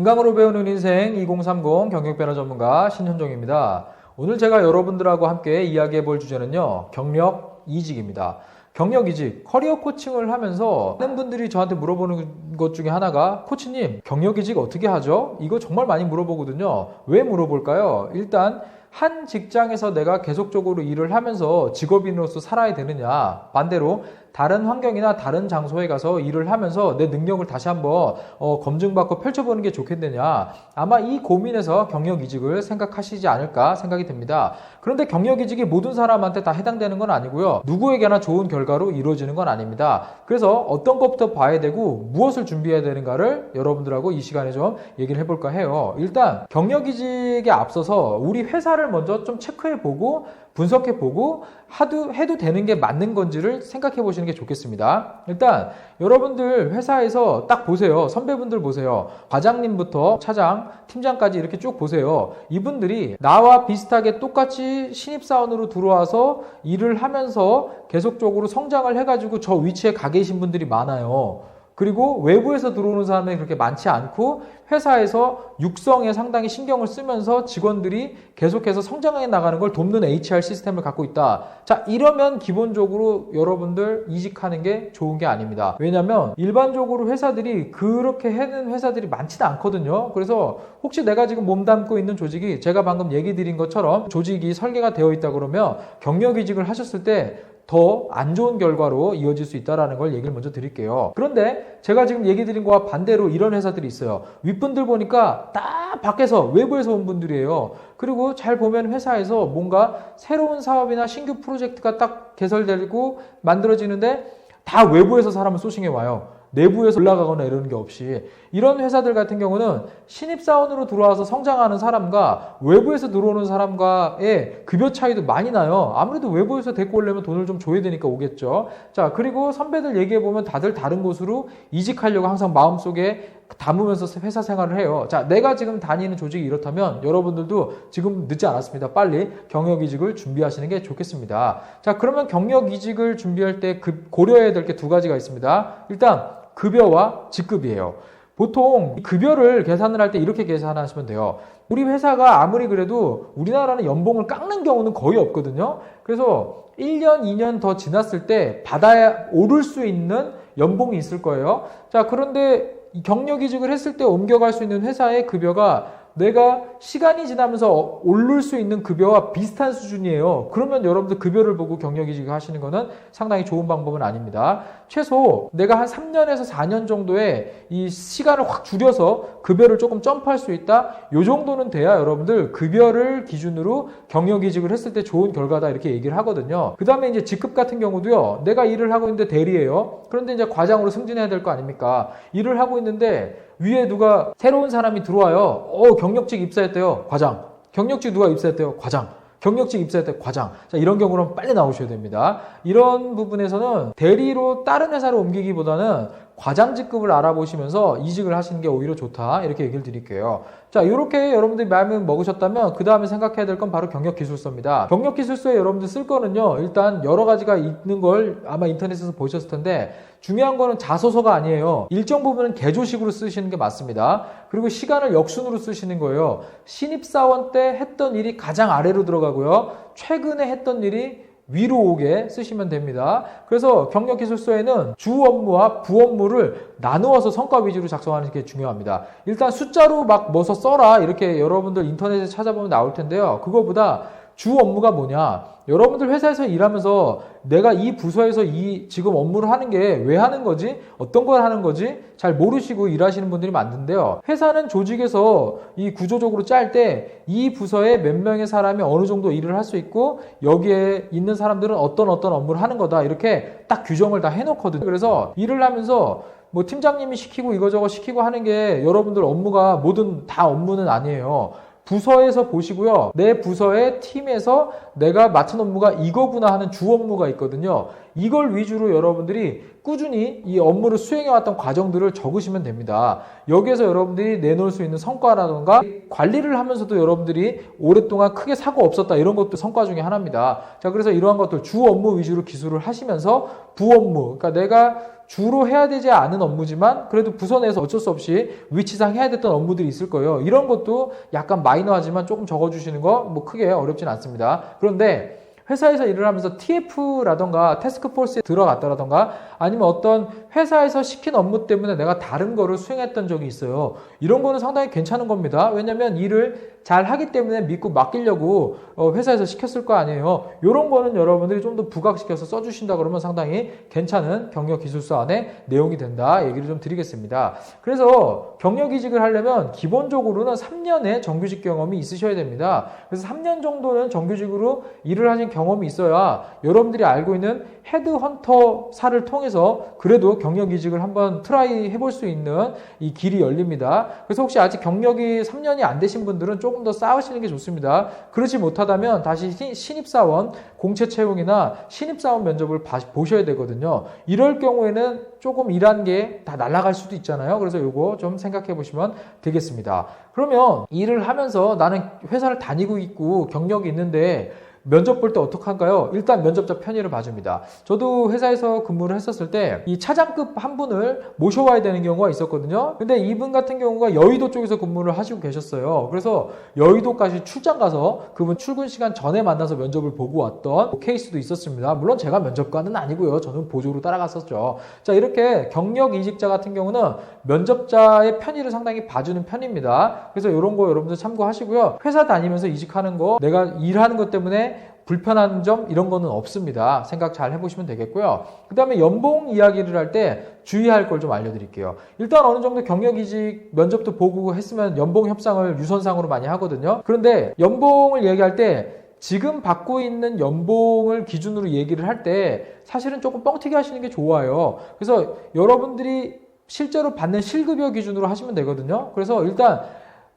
인강으로 배우는 인생 2030 경력 변화 전문가 신현종입니다. 오늘 제가 여러분들하고 함께 이야기해 볼 주제는요. 경력 이직입니다. 경력 이직, 커리어 코칭을 하면서 많은 분들이 저한테 물어보는 것 중에 하나가 코치님, 경력 이직 어떻게 하죠? 이거 정말 많이 물어보거든요. 왜 물어볼까요? 일단 한 직장에서 내가 계속적으로 일을 하면서 직업인으로서 살아야 되느냐 반대로 다른 환경이나 다른 장소에 가서 일을 하면서 내 능력을 다시 한번 어, 검증받고 펼쳐보는 게 좋겠느냐. 아마 이 고민에서 경력 이직을 생각하시지 않을까 생각이 듭니다. 그런데 경력 이직이 모든 사람한테 다 해당되는 건 아니고요. 누구에게나 좋은 결과로 이루어지는 건 아닙니다. 그래서 어떤 것부터 봐야 되고 무엇을 준비해야 되는가를 여러분들하고 이 시간에 좀 얘기를 해볼까 해요. 일단 경력 이직에 앞서서 우리 회사를 먼저 좀 체크해 보고 분석해 보고 하도 해도 되는 게 맞는 건지를 생각해 보시는 게 좋겠습니다. 일단 여러분들 회사에서 딱 보세요. 선배분들 보세요. 과장님부터 차장, 팀장까지 이렇게 쭉 보세요. 이분들이 나와 비슷하게 똑같이 신입사원으로 들어와서 일을 하면서 계속적으로 성장을 해가지고 저 위치에 가 계신 분들이 많아요. 그리고 외부에서 들어오는 사람이 그렇게 많지 않고 회사에서 육성에 상당히 신경을 쓰면서 직원들이 계속해서 성장해 나가는 걸 돕는 HR 시스템을 갖고 있다. 자, 이러면 기본적으로 여러분들 이직하는 게 좋은 게 아닙니다. 왜냐면 일반적으로 회사들이 그렇게 해는 회사들이 많지는 않거든요. 그래서 혹시 내가 지금 몸담고 있는 조직이 제가 방금 얘기 드린 것처럼 조직이 설계가 되어 있다 그러면 경력 이직을 하셨을 때 더 안 좋은 결과로 이어질 수 있다는 걸 얘기를 먼저 드릴게요. 그런데 제가 지금 얘기 드린 거와 반대로 이런 회사들이 있어요. 윗분들 보니까 딱 밖에서 외부에서 온 분들이에요. 그리고 잘 보면 회사에서 뭔가 새로운 사업이나 신규 프로젝트가 딱 개설되고 만들어지는데 다 외부에서 사람을 소싱해 와요. 내부에서 올라가거나 이러는 게 없이 이런 회사들 같은 경우는 신입사원으로 들어와서 성장하는 사람과 외부에서 들어오는 사람과의 급여 차이도 많이 나요. 아무래도 외부에서 데리고 오려면 돈을 좀 줘야 되니까 오겠죠. 자, 그리고 선배들 얘기해 보면 다들 다른 곳으로 이직하려고 항상 마음속에 담으면서 회사 생활을 해요. 자, 내가 지금 다니는 조직이 이렇다면 여러분들도 지금 늦지 않았습니다. 빨리 경력 이직을 준비하시는 게 좋겠습니다. 자, 그러면 경력 이직을 준비할 때 고려해야 될 게 두 가지가 있습니다. 일단 급여와 직급이에요. 보통 급여를 계산을 할 때 이렇게 계산하시면 돼요. 우리 회사가 아무리 그래도 우리나라는 연봉을 깎는 경우는 거의 없거든요. 그래서 1년, 2년 더 지났을 때 받아야 오를 수 있는 연봉이 있을 거예요. 자, 그런데 경력 이직을 했을 때 옮겨갈 수 있는 회사의 급여가 내가 시간이 지나면서 오를 수 있는 급여와 비슷한 수준이에요. 그러면 여러분들 급여를 보고 경력 이직 하시는 거는 상당히 좋은 방법은 아닙니다. 최소 내가 한 3년에서 4년 정도의 이 시간을 확 줄여서 급여를 조금 점프할 수 있다. 요 정도는 돼야 여러분들 급여를 기준으로 경력 이직을 했을 때 좋은 결과다 이렇게 얘기를 하거든요. 그 다음에 이제 직급 같은 경우도요. 내가 일을 하고 있는데 대리예요. 그런데 이제 과장으로 승진해야 될 거 아닙니까? 일을 하고 있는데 위에 누가 새로운 사람이 들어와요. 어, 경력직 입사했대요. 과장. 경력직 누가 입사했대요. 과장. 경력직 입사할 때 과장. 자, 이런 경우는 빨리 나오셔야 됩니다. 이런 부분에서는 대리로 다른 회사로 옮기기보다는 과장 직급을 알아보시면서 이직을 하시는 게 오히려 좋다. 이렇게 얘기를 드릴게요. 자, 이렇게 여러분들이 마음을 먹으셨다면 그 다음에 생각해야 될 건 바로 경력기술서입니다. 경력기술서에 여러분들 쓸 거는요. 일단 여러 가지가 있는 걸 아마 인터넷에서 보셨을 텐데 중요한 거는 자소서가 아니에요. 일정 부분은 개조식으로 쓰시는 게 맞습니다. 그리고 시간을 역순으로 쓰시는 거예요. 신입사원 때 했던 일이 가장 아래로 들어가고요. 최근에 했던 일이 위로 오게 쓰시면 됩니다. 그래서 경력기술서에는 주 업무와 부 업무를 나누어서 성과 위주로 작성하는 게 중요합니다. 일단 숫자로 막 뭐서 써라 이렇게 여러분들 인터넷에 찾아보면 나올 텐데요. 그거보다 주 업무가 뭐냐? 여러분들 회사에서 일하면서 내가 이 부서에서 이 지금 업무를 하는 게 왜 하는 거지? 어떤 걸 하는 거지? 잘 모르시고 일하시는 분들이 많은데요. 회사는 조직에서 이 구조적으로 짤 때 이 부서에 몇 명의 사람이 어느 정도 일을 할 수 있고 여기에 있는 사람들은 어떤 어떤 업무를 하는 거다. 이렇게 딱 규정을 다 해놓거든요. 그래서 일을 하면서 뭐 팀장님이 시키고 이거저거 시키고 하는 게 여러분들 업무가 모든 다 업무는 아니에요. 부서에서 보시고요. 내 부서의 팀에서 내가 맡은 업무가 이거구나 하는 주 업무가 있거든요. 이걸 위주로 여러분들이 꾸준히 이 업무를 수행해왔던 과정들을 적으시면 됩니다. 여기에서 여러분들이 내놓을 수 있는 성과라던가 관리를 하면서도 여러분들이 오랫동안 크게 사고 없었다 이런 것도 성과 중에 하나입니다. 자, 그래서 이러한 것들 주 업무 위주로 기술을 하시면서 부 업무, 그러니까 내가 주로 해야 되지 않은 업무지만 그래도 부서 내에서 어쩔 수 없이 위치상 해야 됐던 업무들이 있을 거예요. 이런 것도 약간 마이너하지만 조금 적어주시는 거 뭐 크게 어렵진 않습니다. 그런데 회사에서 일을 하면서 TF라던가 테스크포스에 들어갔다라던가 아니면 어떤 회사에서 시킨 업무 때문에 내가 다른 거를 수행했던 적이 있어요. 이런 거는 상당히 괜찮은 겁니다. 왜냐면 일을 잘 하기 때문에 믿고 맡기려고 어, 회사에서 시켰을 거 아니에요. 이런 거는 여러분들이 좀 더 부각시켜서 써주신다 그러면 상당히 괜찮은 경력 기술서 안에 내용이 된다 얘기를 좀 드리겠습니다. 그래서 경력 이직을 하려면 기본적으로는 3년의 정규직 경험이 있으셔야 됩니다. 그래서 3년 정도는 정규직으로 일을 하신 경험이 있어야 여러분들이 알고 있는 헤드헌터사를 통해서 그래도 경력 이직을 한번 트라이 해볼 수 있는 이 길이 열립니다. 그래서 혹시 아직 경력이 3년이 안 되신 분들은 조금 더 쌓으시는 게 좋습니다. 그렇지 못하다면 다시 신입사원 공채 채용이나 신입사원 면접을 보셔야 되거든요. 이럴 경우에는 조금 일한 게 다 날아갈 수도 있잖아요. 그래서 이거 좀 생각해 보시면 되겠습니다. 그러면 일을 하면서 나는 회사를 다니고 있고 경력이 있는데 면접 볼 때 어떡할까요? 일단 면접자 편의를 봐줍니다. 저도 회사에서 근무를 했었을 때 이 차장급 한 분을 모셔와야 되는 경우가 있었거든요. 근데 이분 같은 경우가 여의도 쪽에서 근무를 하시고 계셨어요. 그래서 여의도까지 출장 가서 그분 출근 시간 전에 만나서 면접을 보고 왔던 케이스도 있었습니다. 물론 제가 면접관은 아니고요. 저는 보조로 따라갔었죠. 자, 이렇게 경력 이직자 같은 경우는 면접자의 편의를 상당히 봐주는 편입니다. 그래서 이런 거 여러분들 참고하시고요. 회사 다니면서 이직하는 거 내가 일하는 것 때문에 불편한 점 이런 거는 없습니다. 생각 잘 해보시면 되겠고요. 그 다음에 연봉 이야기를 할 때 주의할 걸 좀 알려드릴게요. 일단 어느 정도 경력이직 면접도 보고 했으면 연봉 협상을 유선상으로 많이 하거든요. 그런데 연봉을 얘기할 때 지금 받고 있는 연봉을 기준으로 얘기를 할 때 사실은 조금 뻥튀기 하시는 게 좋아요. 그래서 여러분들이 실제로 받는 실급여 기준으로 하시면 되거든요. 그래서 일단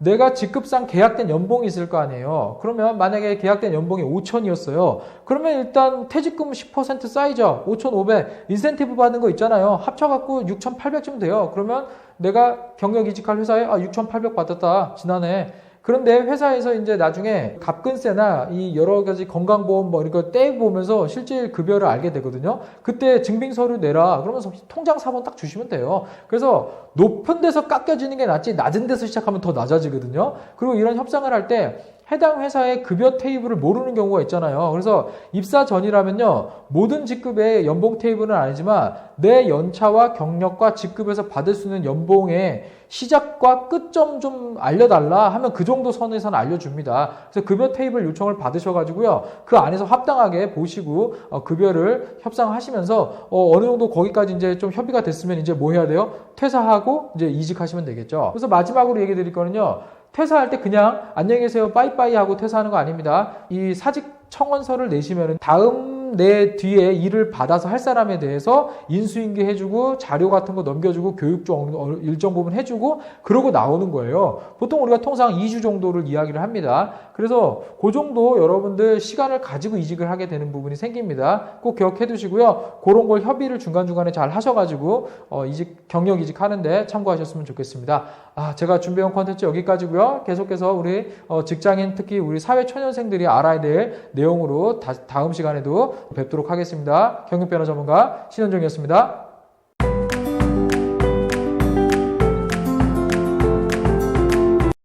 내가 직급상 계약된 연봉이 있을 거 아니에요. 그러면 만약에 계약된 연봉이 5천이었어요. 그러면 일단 퇴직금 10% 쌓이죠. 5,500. 인센티브 받는 거 있잖아요. 합쳐갖고 6,800쯤 돼요. 그러면 내가 경력 이직할 회사에 아, 6,800 받았다. 지난해. 그런데 회사에서 이제 나중에 갑근세나 이 여러 가지 건강보험 뭐 이런 거 떼보면서 실질 급여를 알게 되거든요. 그때 증빙서류 내라. 그러면서 통장 4번 딱 주시면 돼요. 그래서 높은 데서 깎여지는 게 낫지 낮은 데서 시작하면 더 낮아지거든요. 그리고 이런 협상을 할때 해당 회사의 급여 테이블을 모르는 경우가 있잖아요. 그래서 입사 전이라면요. 모든 직급의 연봉 테이블은 아니지만 내 연차와 경력과 직급에서 받을 수 있는 연봉의 시작과 끝점 좀 알려달라 하면 그 정도 선에서는 알려줍니다. 그래서 급여 테이블 요청을 받으셔가지고요. 그 안에서 합당하게 보시고 어, 급여를 협상하시면서 어, 느 정도 거기까지 이제 좀 협의가 됐으면 이제 뭐 해야 돼요? 퇴사하고 이제 이직하시면 되겠죠. 그래서 마지막으로 얘기 드릴 거는요. 퇴사할 때 그냥 안녕히 계세요 빠이빠이 하고 퇴사하는 거 아닙니다. 이 사직 청원서를 내시면 다음 내 뒤에 일을 받아서 할 사람에 대해서 인수인계 해주고 자료 같은 거 넘겨주고 교육 좀 일정 부분 해주고 그러고 나오는 거예요. 보통 우리가 통상 2주 정도를 이야기를 합니다. 그래서 그 정도 여러분들 시간을 가지고 이직을 하게 되는 부분이 생깁니다. 꼭 기억해 두시고요. 그런 걸 협의를 중간중간에 잘 하셔가지고 어, 이직 경력 이직하는데 참고하셨으면 좋겠습니다. 아, 제가 준비한 콘텐츠 여기까지고요. 계속해서 우리 어, 직장인 특히 우리 사회 초년생들이 알아야 될 내용으로 다, 다음 시간에도 뵙도록 하겠습니다. 경력변호 전문가 신현종이었습니다.